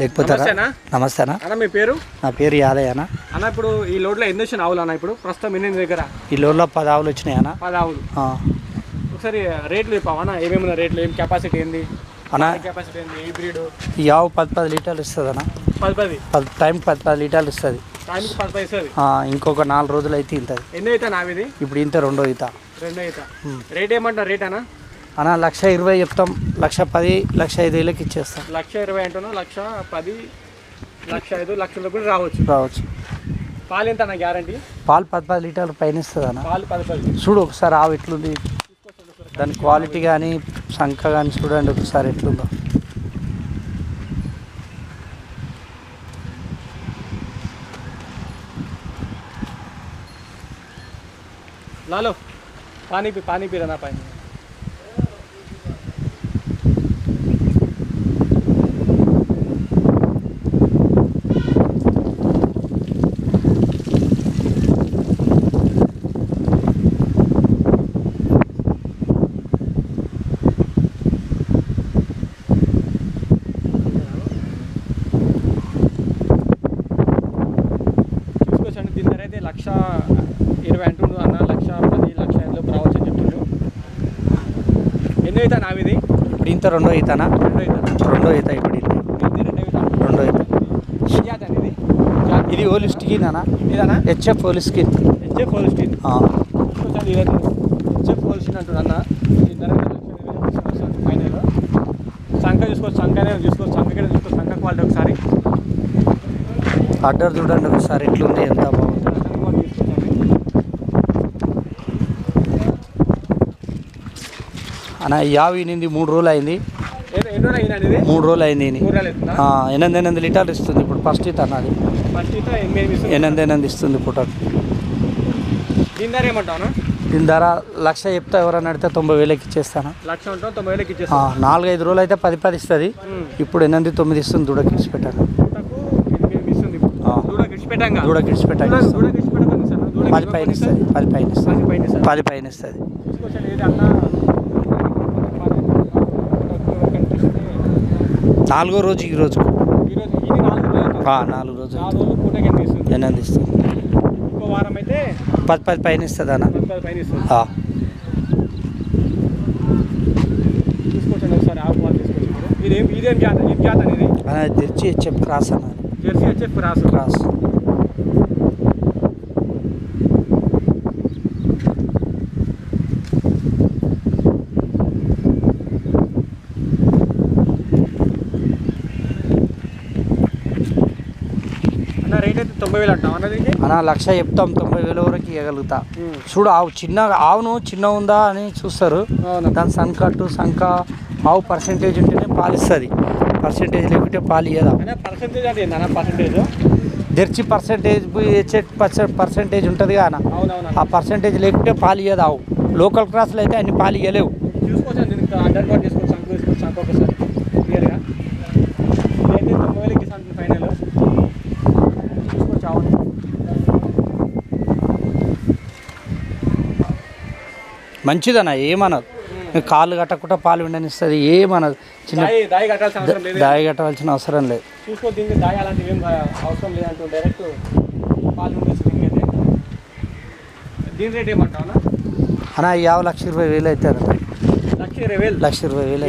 లేకపోతే? నమస్తేనా? అన్న మీ పేరు? నా పేరు యాదయ్య అన్న అన్న ఇప్పుడు ఈ లోడ్లో ఎన్ని వచ్చిన ఆవులు అన్న ఇప్పుడు? ప్రస్తుతం ఎన్ని దగ్గర? ఈ లోన్లో పది ఆవులు వచ్చినాయి అన్న. పది ఆవులు. ఒకసారి రేట్లు చెప్పావా అన్న? ఏమేమి రేట్లు? ఏం కెపాసిటీ ఏంది? అన్న కెపాసిటీ ఏంది? ఏ బ్రీడ్ ఈ ఆవు పది పది లీటర్లు ఇస్తుంది అన్న. పది పది? పది టైం పది పది లీటర్లు ఇస్తుంది. టైంకి పది పది ఇస్తుంది? ఇంకొక నాలుగు రోజులు అయితే ఇంతది ఎన్ని అవుతా నావిది ఇప్పుడు ఇంత రెండో ఈత. రెండు అవుతా రేట్ ఏమంటారు రేట్ అన్న? అన్న లక్ష ఇరవై చెప్తాం. లక్ష పది లక్ష ఐదు వేలకి ఇచ్చేస్తాం. లక్ష ఇరవై అంటున్నావు లక్ష పది లక్ష ఐదు లక్షల కూడా రావచ్చు. రావచ్చు. పాలు ఎంత అన్న గ్యారంటీ? పాలు పది పది లీటర్లు పైన ఇస్తుంది అన్న. పాలు పది పది చూడు ఒకసారి ఆవు ఎట్లుంది. దాని క్వాలిటీ కానీ సంఖ కానీ చూడండి ఒకసారి ఎట్లుందో. లాలో పానీ పీ పానీ నా పైన చూసుకోవచ్చండి దీని ధర అయితే లక్ష ఇరవై అంటుండు అన్న లక్ష పది లక్ష ఐదులో రావచ్చు అని చెప్తుండ్రు ఎన్నో అవుతా నావిది ఇప్పుడు ఇంత రెండో ఈతనా రెండు అవుతా రెండో ఈత ఇప్పుడు ఇది. రెండు అవుతా? ఏ జాతి ఇది? ఓలి స్కిన్ అన్న ఇదేనా? హెచ్ఎఫ్ ఓలి స్కిన్ హెచ్ఎఫ్ చూసుకోవచ్చండి ఇది హెచ్ఎఫ్ అన్న. అయితే లక్ష ఇరవై వేలు ఫైనల్ సంఖ చూసుకోవచ్చు సంఖ అనేది చూసుకోవచ్చు సంఖ చూసుకోవచ్చు సంఖ క్వాలిటీ ఒకసారి. అడ్డర్ చూడండి ఒకసారి ఎట్లుంది ఎంత బాగుంది సంఖ క్వాలిటీ చూసుకోవచ్చండి అన్న ఆవు ఈనింది మూడు రోజులు అయింది. మూడు రోజులు అయింది ఎనిమిది ఎనిమిది లీటర్లు ఇస్తుంది ఇప్పుడు ఫస్ట్ ఈత అన్నది ఎనిమిది ఎనిమిది ఇస్తుంది. పుట్ట దీని ధర లక్ష చెప్తా ఎవరైనా అడిగితే తొంభై వేలకి ఇచ్చేస్తాను నాలుగైదు రోజులు అయితే పది పది ఇస్తుంది. ఇప్పుడు ఎనిమిది తొమ్మిది ఇస్తుంది. దూడ దూడకి ఇడిచిపెట్టాను దూడ సార్. దూడ పది పైన ఇస్తుంది పది పైన ఇస్తుంది. పది పైన ఇస్తుంది పది పైన ఇస్తుంది చూసుకోవచ్చండి ఇది అన్న నాలుగో రోజు ఈ రోజు. ఈరోజు నాలుగు రోజులు పూటకి ఎంత ఇస్తుంది? ఎనిమిది ఇస్తుంది. ఇంకో వారం అయితే పది పది పైన ఇస్తుంది అన్న. పది పది పైన ఇస్తుంది. ఆ, చూసుకోవచ్చండి ఒకసారి ఆవు పాలు తీసుకోవచ్చు మీరు ఇదేం ఇదేం జాత ఏం జాత అనేది అన్న తెచ్చి చెప్పి క్రాస్ అన్న జెర్సీ వచ్చి రాసు క్రాస్ అన్న రేట్ అయితే తొంభై వేలు అంటాం అన్నది అన్న లక్ష చెప్తాం తొంభై వేల వరకు ఇవ్వగలుగుతా. చూడు ఆవు చిన్న ఆవును చిన్న ఉందా అని చూస్తారు. దాని సన్కట్టు సంక ఆవు పర్సెంటేజ్ ఉంటేనే పాలిస్తుంది. పర్సెంటేజ్ లేకుంటే పాలు అన్న పర్సెంటేజ్ అంటే పర్సెంటేజ్ పర్సెంటేజ్ పర్సెంటేజ్ ఉంటుంది అన్న. అవునవును ఆ పర్సెంటేజ్ లేకుంటే పాలు ఇయ్యదు ఆవు? లోకల్ క్రాస్లో అయితే అన్ని పాలు ఇయ్యలేవు చూసుకోవచ్చు దీనికి అండర్ కట్ చేసుకోవచ్చు సంకు తీసుకోవచ్చు సంకు ఒకసారి క్లియర్గా ఇదైతే తొంభై వేలకి సంకు ఫైనల్ చూసుకోవచ్చు అవును మంచిదన్న ఏమనదు. కాళ్ళు కట్టకుండా పాలు విండనిస్తుంది ఏమనదు. చిన్న దాయి దాయి కట్టాల్సిన అవసరం లేదు. దాయి కట్టవలసిన అవసరం లేదు. అన్న ఆవు లక్ష ఇరవై వేలు అవుతుంది లక్ష ఇరవై వేలు.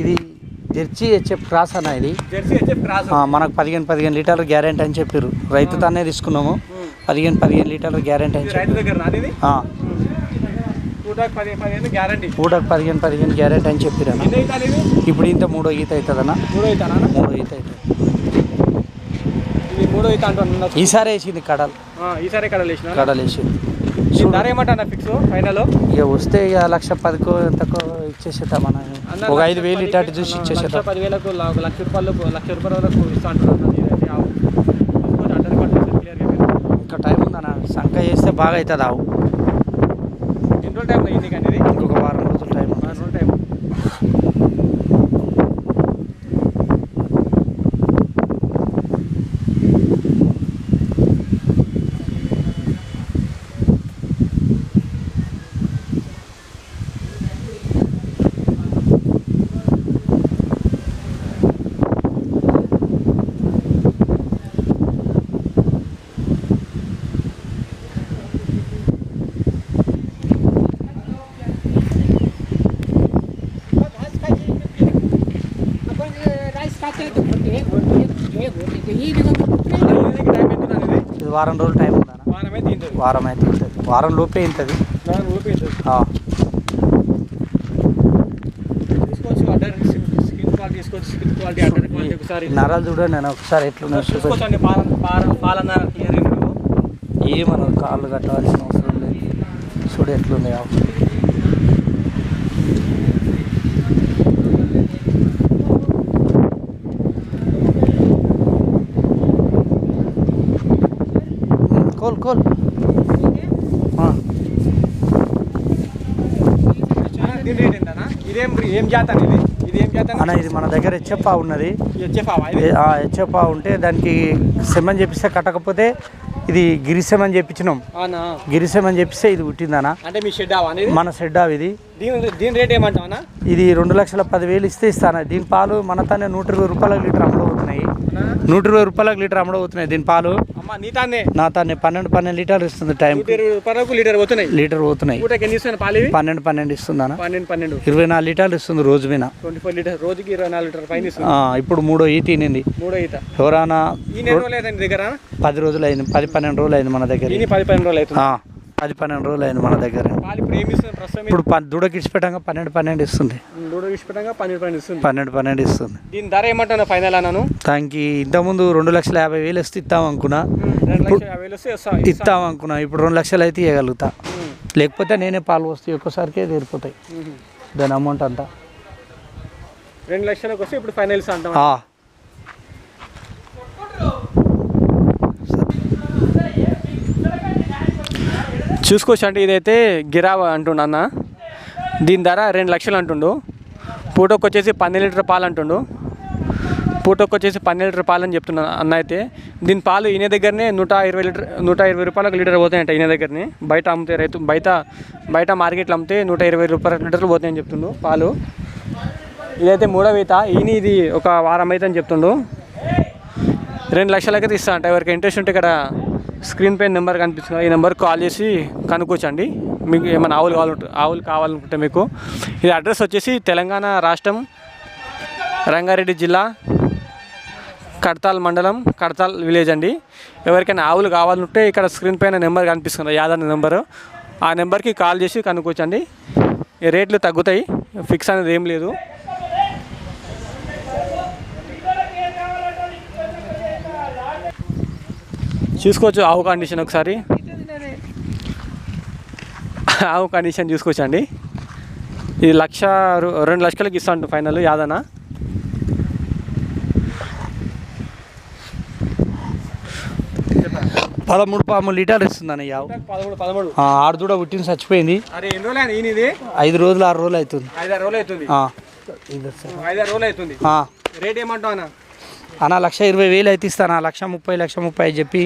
ఇదేం జెర్సీ హెచ్ఎఫ్ క్రాస్ అన్న ఇది. మనకు పదిహేను పదిహేను లీటర్లు గ్యారెంటీ అని చెప్పారు రైతు తానే తీసుకున్నాము. పదిహేను పదిహేను లీటర్లు గ్యారెంటీ అని ఇది రైతు దగ్గర నాది ఇది చెప్పి పూటకు పది పదిహేను పదిహేను గ్యారెంటీ అని చెప్పారు ఇప్పుడు ఇంత మూడో ఈత అవుతుందన్న. మూడో అన్న? మూడో ఈత అవుతుంది. మూడో అయితే అంటున్నా ఈసారి వేసింది కడలు. ఈసారి ఇక్కడ లేచిన కడలు వేసింది. ధర ఏమంటా ఫిక్స్ ఫైనల్ ఇక వస్తే ఇక లక్ష పదికో ఎంతకో ఇచ్చేసేద్దాం అన్న. ఒక ఐదు వేలు ఇటు అటు చూసి ఇచ్చేసేద్దాం. పదివేలకు ఒక లక్ష రూపాయలు లక్ష రూపాయల వరకు ఇస్తా అంటున్నాను ఇంకా టైం ఉందన్న. సంఖ చేస్తే బాగా అవుతుంది ఆవు. టైం అయ్యింది కానీ ఇది ఇంకొక వారం రోజులు టైం వారం రోజులు టైం ఇది వారం రోజులు టైం ఉందన్న. వారం అయితే వారం అయితే ఉంటుంది వారం లోపే ఇంతది. వారం. తీసుకోవచ్చు అడ్డర్ స్కిన్ క్వాలిటీ తీసుకోవచ్చు స్కిన్ క్వాలిటీ అడ్డర్ క్వాలిటీ ఒకసారి. నరాలు చూడండి నేను ఒకసారి ఎట్లున్నా చూసుకోవచ్చు అండి పాల పాల పాలన్న ఇయరింగ్ ఏమన్నది కాళ్ళు కట్టవలసిన అవసరం లేదు. చూడు ఎట్లుంది ఆవు ఉమ్, కోల్ కోల్ ఆ, దీని రేట్ ఎంతనా ఇదేం ఏం జాత అన్న ఇది మన దగ్గర హెచ్ఎఫ్ ఉంది చెప్పావా ఇది? హెచ్ఎఫ్ ఉంటే దానికి సెమన్ చెప్పిస్తే కట్టకపోతే ఇది గిరిసెమని చెప్పించినాం అవునా? గిరిసెమని చెప్పిస్తే ఇది పుట్టిందనా అంటే మీ షెడ్ మన సెడ్డా ఇది. దీని దీని రేట్ ఏమంటావా ఇది రెండు లక్షల పదివేలు ఇస్తే ఇస్తాను. దీని పాలు మన తానే నూట ఇరవై రూపాయలకు లీటర్ అమ్మడవుతున్నాయి నూట ఇరవై రూపాయలకు లీటర్ అమ్మడవుతున్నాయి దీని పాలు. అమ్మ నీ తానే? నా తానే పన్నెండు పన్నెండు లీటర్లు ఇస్తుంది టైం. లీటర్ పోతున్నాయి? లీటర్ పోతున్నాయి. పన్నెండు పన్నెండు ఇస్తుందనా పన్నెండు పన్నెండు. ఇరవై నాలుగు లీటర్లు ఇస్తుంది రోజు మీద. ట్వంటీ ఫోర్ లీటర్ రోజుకి ఇరవై నాలుగు లీటర్ పైన ఇస్తుంది. ఇప్పుడు మూడో ఈ తినింది మూడో ఈత. ఎవరైనా? పది రోజులు అయింది పది పన్నెండు రోజులు అయింది మన దగ్గర. పది పన్నెండు రోజులు అవుతుంది పది పన్నెండు రోజులు అయింది మన దగ్గర. ఇప్పుడు దూడకి ఇచ్చిపెట్టంగా పన్నెండు పన్నెండు ఇస్తుంది. పన్నెండు పన్నెండు ఇస్తుంది. పన్నెండు పన్నెండు ఇస్తుంది. దీని ధర ఏమంటాను ఫైనల్ అన్నాను? దానికి ఇంతకుముందు రెండు లక్షల యాభై వేలు ఇస్తే ఇస్తాం అనుకున్నా. రెండు లక్షల యాభై వేలు వస్తే ఇస్తా- అనుకున్నా. ఇప్పుడు రెండు లక్షలు అయితే ఇవ్వగలుగుతా. లేకపోతే నేనే పాలు వస్తాయి ఒక్కసారికే తీరిపోతాయి. దాని అమౌంట్ అంతా. రెండు లక్షలకు వస్తే ఇప్పుడు ఫైనల్ ఇస్తా అంటాం చూసుకోవచ్చు. అంటే ఇదైతే గిరావ అంటుండు అన్న. దీని ధర రెండు లక్షలు అంటుండు. పూటకు వచ్చేసి పన్నెండు లీటర్ పాలు అంటుండు. పూటకు వచ్చేసి పన్నెండు లీటర్ పాలు అని చెప్తున్నా అన్న అయితే. దీని పాలు ఈయన దగ్గరనే నూట ఇరవై లీటర్ నూట ఇరవై రూపాయలకు లీటర్ పోతాయంట ఈయన దగ్గరనే. బయట అమ్మితే రైతు బయట బయట మార్కెట్లో అమ్మితే నూట ఇరవై రూపాయల లీటర్లు పోతాయని చెప్తుండు పాలు. ఇదైతే మూడవ ఈత ఈయన ఇది ఒక వారం అయితే అని చెప్తుండు. రెండు లక్షలకైతే ఇస్తా అంట ఎవరికి ఇంట్రెస్ట్ ఉంటే ఇక్కడ స్క్రీన్ పై నెంబర్ కనిపిస్తుంది. ఈ నెంబర్కి కాల్ చేసి కనుక్కోవచ్చండి మీకు ఏమైనా ఆవులు కావాలంటే ఆవులు కావాలనుకుంటే మీకు. ఇది అడ్రస్ వచ్చేసి తెలంగాణ రాష్ట్రం రంగారెడ్డి జిల్లా కడతాల్ మండలం కడతాల్ విలేజ్ అండి. ఎవరికైనా ఆవులు కావాలంటే ఇక్కడ స్క్రీన్ పైన నెంబర్ కనిపిస్తుంది. యాదన్న నెంబరు. ఆ నెంబర్కి కాల్ చేసి కనుక్కోవచ్చండి రేట్లు తగ్గుతాయి. ఫిక్స్ అనేది ఏం లేదు. చూసుకోవచ్చు. ఆవు కండిషన్ ఒకసారి. ఆవు కండిషన్ చూసుకోవచ్చండి. ఇది లక్ష రెండు లక్షలకి ఇస్తాను ఫైనల్ యాదన. పదమూడు పదమూడు లీటర్లు ఇస్తుందని యావు పదమూడు పదమూడు. ఆ, ఆడదూడ పుట్టిన చచ్చిపోయింది. ఐదు రోజులు ఆరు రోజులు అవుతుంది. ఐదారు రోజులు అవుతుంది. రేట్ ఏమంటావు అన్న లక్ష ఇరవై వేలు అయితే ఇస్తాను లక్ష ముప్పై లక్ష ముప్పై అని చెప్పి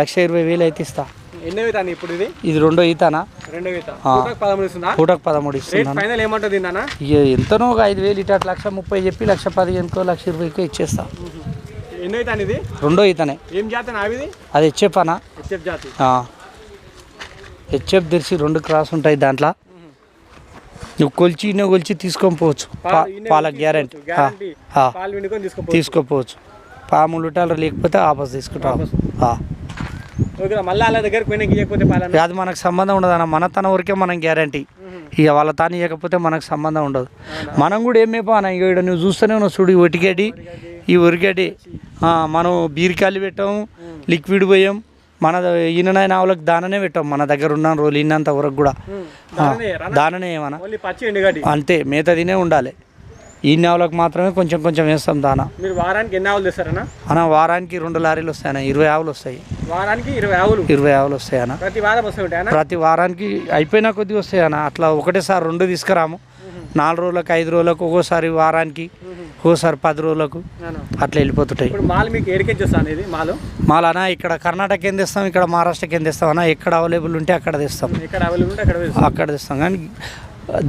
లక్ష ఇరవై వేలు అయితే ఇస్తా. ఎన్నో అవుతాను ఇప్పుడు ఇది? ఇది రెండో ఈతానా రెండో. పూటకు పదమూడు ఇస్తుందా? పూటకు పదమూడు ఫైనల్ ఏమంటుంది ఎంతనో ఒక ఐదు వేలు ఇటు లక్ష ముప్పై చెప్పి లక్ష పదిహేనుకో లక్ష ఇరవైకో ఇచ్చేస్తా. ఎన్నో ఇది? రెండో ఈతనే. ఏం జాతి అది హెచ్ఎఫ్ అనా హెచ్ఎఫ్ జాతి. హెచ్ఎఫ్ తెరిచి రెండు క్రాస్ ఉంటాయి దాంట్లో. నువ్వు కొలిచి నువ్వు కొలిచి తీసుకొని పోవచ్చు. పాల గ్యారంటీ. తీసుకోపోవచ్చు. పాము లీటర్లు లేకపోతే ఆపస్ పాలన అది మనకు సంబంధం ఉండదు అన్న. మన తన వరకే మనం గ్యారంటీ. ఇక వాళ్ళ తాను ఇవ్వకపోతే మనకు సంబంధం ఉండదు. మనం కూడా ఏం మేపాన ఇక నువ్వు చూస్తూనే ఉన్నావు చూడు ఈ ఒటిగడ్డి ఈ ఒరిగడ్డి ఆ, మనం బీరికాయలు పెట్టాం లిక్విడ్ పోయాం. మన ఈయననైనా ఆవులకు దాననే పెట్టాం. మన దగ్గర ఉన్న రోజులు ఇన్నంత వరకు కూడా. దాననే, ఏమన్నా? అంతే మేత తినే ఉండాలి. ఈ ఆవులకు మాత్రమే కొంచెం కొంచెం వేస్తాం దాన. మీరు వారానికి ఎన్ని ఆవులు తెస్తారన్నా? అన్న వారానికి రెండు లారీలు వస్తాయి అన్న ఇరవై ఆవులు వస్తాయి. వారానికి ఇరవై ఆవులు? ఇరవై ఆవులు వస్తాయి అన్న ప్రతి వారం ప్రతి వారానికి అయిపోయినా కొద్ది వస్తాయి అన్న అట్లా ఒకటేసారి రెండు తీసుకురాము. నాలుగు రోజులకు ఐదు రోజులకు ఒక్కోసారి వారానికి ఒక్కోసారి పది రోజులకు అట్లా వెళ్ళిపోతుంటాయి. ఇప్పుడు మాల్ మీకు ఏడికెచ్చి వస్తాను ఇది మాలు? మాలనా ఇక్కడ కర్ణాటక ఏం తెస్తాం ఇక్కడ మహారాష్ట్రకి ఏం తెస్తాం అన్న ఎక్కడ అవైలబుల్ ఉంటే అక్కడ తెస్తాం. ఎక్కడ అవైలబుల్ ఉంటే అక్కడ. అక్కడ తెస్తాం. కానీ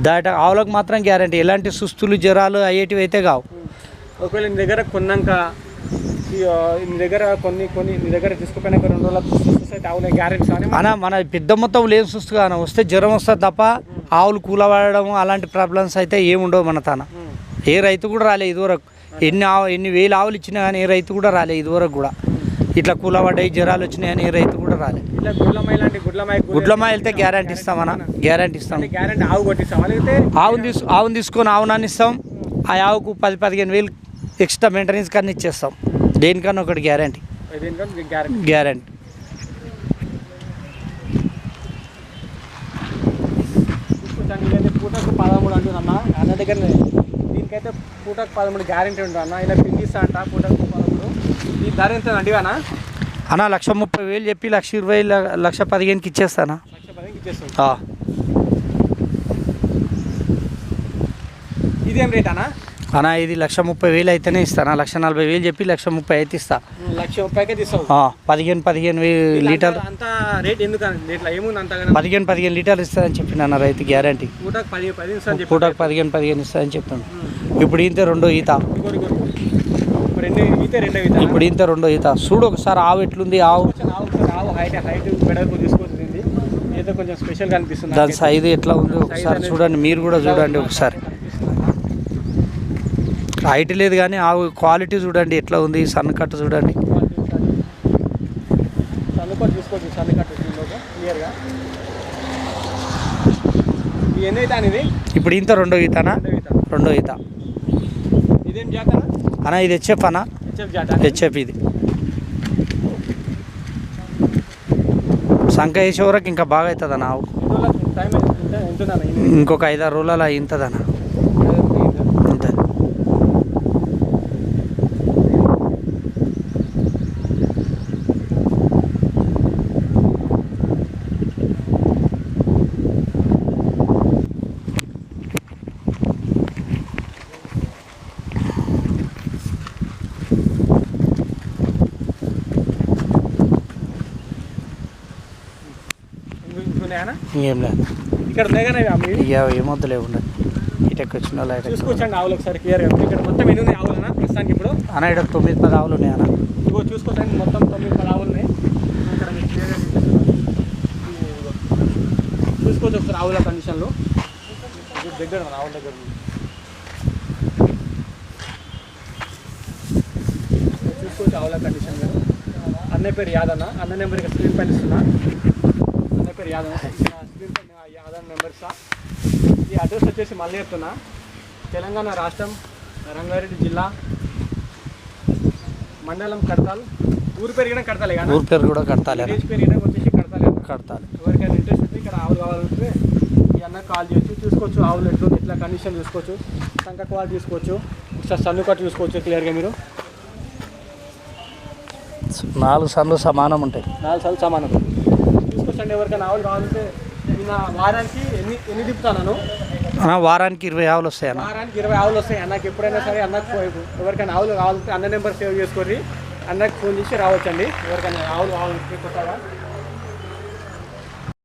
దాట ఆవులకు మాత్రం గ్యారంటీ ఎలాంటి సుస్తులు జ్వరాలు అయ్యేటివి అయితే కావు. ఒకవేళ దగ్గర కొన్నాక నీ దగ్గర కొన్ని కొన్ని నీ దగ్గర తీసుకుపోయినాక రెండు రోజులకు అయితే ఆవులే గ్యారెంటీ సార్. అన్న మన పెద్ద మొత్తం లేని సుస్తు కాన వస్తే జ్వరం వస్తుంది తప్ప ఆవులు కూలబడడం అలాంటి ప్రాబ్లమ్స్ అయితే ఏముండవు మన తన. ఏ రైతు కూడా రాలే ఇదివరకు. ఎన్ని ఆవు ఎన్ని వేలు ఆవులు ఇచ్చినా కానీ ఏ రైతు కూడా రాలే ఇదివరకు కూడా. ఇట్లా కూలబడ్డాయి జ్వరాలు వచ్చినాయి కానీ ఏ రైతు కూడా రాలే. ఇట్లా గుడ్లమాయి లాంటి గుడ్లమాయి గుడ్లమాయ వెళ్తే గ్యారంటీ ఇస్తామన్నా గ్యారంటీ ఇస్తాం ఆవును తీసుకొని ఆవునాన్ని ఇస్తాం. ఆ ఆవుకు పది పదిహేను వేలు ఎక్స్ట్రా మెయింటెనెన్స్ కానీ ఇచ్చేస్తాం. దేనికన్నా ఒకటి గ్యారంటీ. గ్యారంటీ. పూటకు పదమూడు అంటున్నా అన్న దగ్గర దీనికైతే పూటకు పదమూడు గ్యారెంటీ ఉంటుంది అన్న ఇలా పిండిస్తా అంట పూటకు పదమూడు ఈ ధర ఎంత అండి అన్న అన్న లక్ష ముప్పై వేలు చెప్పి లక్ష ఇరవై లక్ష పదిహేనుకి ఇచ్చేస్తానా? లక్ష పదిహేను ఇచ్చేస్తాను ఇదేం రేట్ అన్న? అన్న ఇది లక్ష ముప్పై వేలు అయితేనే ఇస్తానా లక్ష నలభై వేలు చెప్పి లక్ష ముప్పై అయితే ఇస్తా. లక్ష ముప్పైకే పదిహేను పదిహేను అంతగానో? పదిహేను పదిహేను లీటర్లు ఇస్తానని చెప్పిండు అన్న రైతు గ్యారంటీ. పూటకు పదిహేను పదిహేను ఇస్తానని చెప్తాను ఇప్పుడు ఇంత రెండో ఈత. ఇప్పుడు రెండు ఈత రెండో ఈత ఇప్పుడు ఇంత రెండో ఈత. చూడు ఒకసారి ఆవు ఎట్లుంది ఆవు. దాని సైజు ఎట్లా ఉంది ఒకసారి చూడండి మీరు కూడా చూడండి ఒకసారి. హైట్ లేదు కానీ ఆవు క్వాలిటీ చూడండి ఎట్లా ఉంది సన్న కట్ట చూడండి. ఇప్పుడు ఇంత రెండో ఈతనా? రెండో ఈత. ఇదేం అన్న ఇది హెచ్ఎఫ్ అన్న? హెచ్ఎఫ్ ఇది. సంఖ వేసే వరకు ఇంకా బాగా అవుతుంది ఇది ఇంకొక ఐదారు రోజులలో అవుతుంది అన్న అంతే ఇంకున్నాయనా ఇంకేం లేదు. ఇక్కడ ఉన్నాయి ఏమొద్దులే ఉండదు ఇటకి వచ్చిన వాళ్ళు చూసుకోవచ్చండి ఆవులు ఒకసారి క్లియర్గా. ఇక్కడ మొత్తం ఎన్ని ఉన్నాయి ఆవులనా ప్రస్తుతానికి ఇప్పుడు? అన్న ఇక్కడ తొమ్మిది పది ఆవులు ఉన్నాయి అన్న. ఇగో చూసుకోవచ్చండి మొత్తం తొమ్మిది పది ఆవులు ఉన్నాయి. ఇక్కడ క్లియర్గా. చూసుకోవచ్చు. ఒకసారి ఆవుల కండిషన్లు దగ్గర ఆవుల దగ్గర. చూసుకోవచ్చు ఆవుల కండిషన్ అన్నయ్య పేరు యాదన్న. అన్న నెంబర్ ఇక్కడ స్క్రీన్ పైన ఇస్తున్నా. పేరు స్క్రీన్ పైన యాదన్న నెంబర్ ఇస్తా ఈ అడ్రస్ వచ్చేసి మళ్ళీ చెప్తున్నా. తెలంగాణ రాష్ట్రం రంగారెడ్డి జిల్లా మండలం కడతాల్. ఊరి పేరు కూడా కడతాలే కానీ ఊరి పేరు కూడా కడతాలి. విలేజ్ పేరు కూడా వచ్చేసి కడతాలే కడతాలి. ఎవరికైనా ఇంట్రెస్ట్ ఉంటే ఇక్కడ ఆవులు కావాలంటే ఈ అన్న కాల్ చేయొచ్చు. చూసుకోవచ్చు ఆవులు ఎట్లు ఇట్లా కండిషన్ చూసుకోవచ్చు. సంక క్వాలిటీ చూసుకోవచ్చు. ఒకసారి సన్ను కట్టు చూసుకోవచ్చు క్లియర్గా మీరు. నాలుగు సన్లు సమానం ఉంటాయి. నాలుగు సార్లు సమానం. చూసుకోవచ్చండి ఎవరికైనా ఆవులు కావాలంటే నిన్న వారానికి ఎన్ని ఎన్ని తిప్పుతాను వారానికి ఇరవై ఆవులు వస్తాయి అన్న వారానికి ఇరవై ఆవులు వస్తాయి. అన్నకి ఎప్పుడైనా సరే అన్నకు ఎవరికైనా ఆవులు కావాలంటే అన్న నెంబర్ సేవ్ చేసుకోండి అన్నకి ఫోన్ చేసి రావచ్చండి. ఎవరికైనా ఆవులు కావాలంటే కొత్తగా.